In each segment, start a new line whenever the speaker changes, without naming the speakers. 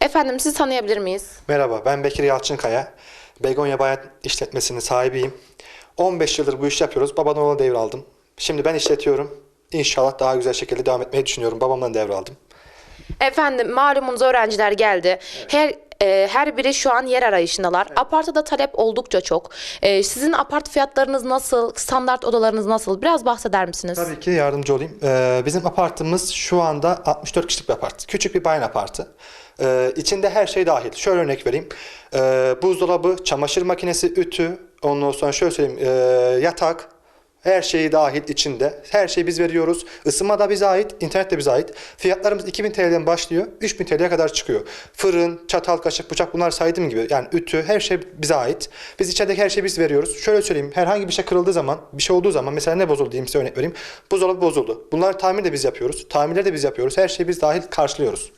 Efendim sizi tanıyabilir miyiz?
Merhaba, ben Bekir Yalçınkaya. Begonya Bayan İşletmesi'nin sahibiyim. 15 yıldır bu işi yapıyoruz. Babamdan oğluna devraldım. Şimdi ben işletiyorum. İnşallah daha güzel şekilde devam etmeyi düşünüyorum. Babamdan devraldım.
Efendim malumunuz öğrenciler geldi. Her e, her biri şu an yer arayışındalar. Aparta da talep oldukça çok. E, sizin apart fiyatlarınız nasıl? Standart odalarınız nasıl? Biraz bahseder misiniz?
Tabii ki yardımcı olayım. Ee, bizim apartımız şu anda 64 kişilik bir apart. Küçük bir bayan apartı. Ee, içinde her şey dahil. Şöyle örnek vereyim. Ee, buzdolabı, çamaşır makinesi, ütü, ondan sonra şöyle söyleyeyim, ee, yatak, her şeyi dahil içinde. Her şeyi biz veriyoruz. Isınma da bize ait, internet de bize ait. Fiyatlarımız 2000 TL'den başlıyor, 3000 TL'ye kadar çıkıyor. Fırın, çatal, kaşık, bıçak bunlar saydığım gibi. Yani ütü, her şey bize ait. Biz içerideki her şeyi biz veriyoruz. Şöyle söyleyeyim, herhangi bir şey kırıldığı zaman, bir şey olduğu zaman, mesela ne bozuldu diyeyim size örnek vereyim. Buzdolabı bozuldu. Bunları tamir de biz yapıyoruz. Tamirleri de biz yapıyoruz. Her şeyi biz dahil karşılıyoruz.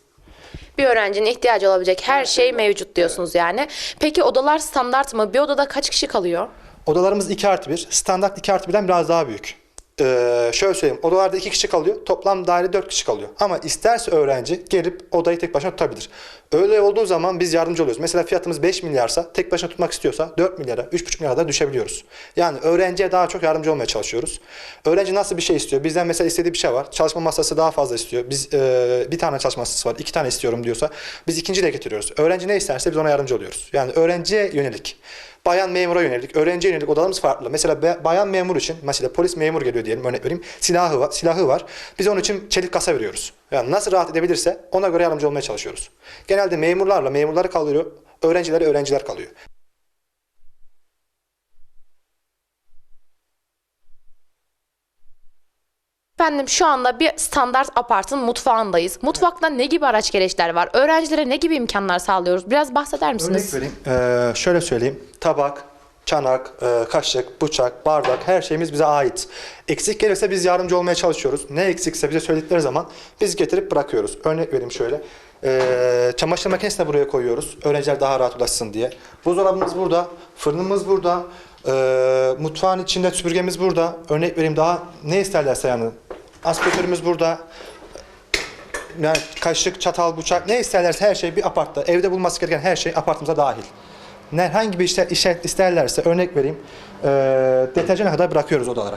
Bir öğrencinin ihtiyacı olabilecek her şey mevcut diyorsunuz yani. Peki odalar standart mı? Bir odada kaç kişi kalıyor?
Odalarımız 2 artı 1. Standart 2 artı 1'den biraz daha büyük. Ee, şöyle söyleyeyim. Odalarda 2 kişi kalıyor. Toplam daire 4 kişi kalıyor. Ama isterse öğrenci gelip odayı tek başına tutabilir. Öyle olduğu zaman biz yardımcı oluyoruz. Mesela fiyatımız 5 milyarsa tek başına tutmak istiyorsa 4 milyara, 3,5 milyara da düşebiliyoruz. Yani öğrenciye daha çok yardımcı olmaya çalışıyoruz. Öğrenci nasıl bir şey istiyor? Bizden mesela istediği bir şey var. Çalışma masası daha fazla istiyor. Biz e, bir tane çalışma masası var, iki tane istiyorum diyorsa biz ikinci de getiriyoruz. Öğrenci ne isterse biz ona yardımcı oluyoruz. Yani öğrenciye yönelik. Bayan memura yönelik, öğrenciye yönelik odalarımız farklı. Mesela bayan memur için, mesela polis memur geliyor diyelim örnek vereyim. Silahı var, silahı var. Biz onun için çelik kasa veriyoruz. Yani nasıl rahat edebilirse ona göre yardımcı olmaya çalışıyoruz. Genelde memurlarla memurları kalıyor, öğrencilere öğrenciler kalıyor.
Efendim şu anda bir standart apartın mutfağındayız. Mutfakta ne gibi araç gereçler var? Öğrencilere ne gibi imkanlar sağlıyoruz? Biraz bahseder misiniz?
Örnek vereyim. Ee, şöyle söyleyeyim. Tabak, çanak, e, kaşık, bıçak, bardak her şeyimiz bize ait. Eksik gelirse biz yardımcı olmaya çalışıyoruz. Ne eksikse bize söyledikleri zaman biz getirip bırakıyoruz. Örnek vereyim şöyle. Ee, çamaşır makinesini de buraya koyuyoruz. Öğrenciler daha rahat ulaşsın diye. Buzdolabımız burada, fırınımız burada. Ee, mutfağın içinde süpürgemiz burada. Örnek vereyim daha ne isterlerse yani. Aspiratörümüz burada. Yani kaşık, çatal, bıçak ne isterlerse her şey bir apartta. Evde bulması gereken her şey apartımıza dahil. Ne, hangi bir işte, işe isterlerse örnek vereyim. E, deterjana kadar bırakıyoruz odalara.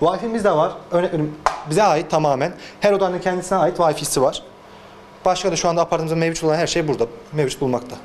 Wi-Fi'miz de var. Örnek vereyim bize ait tamamen. Her odanın kendisine ait Wi-Fi'si var. Başka da şu anda apartımızda mevcut olan her şey burada. Mevcut bulmakta.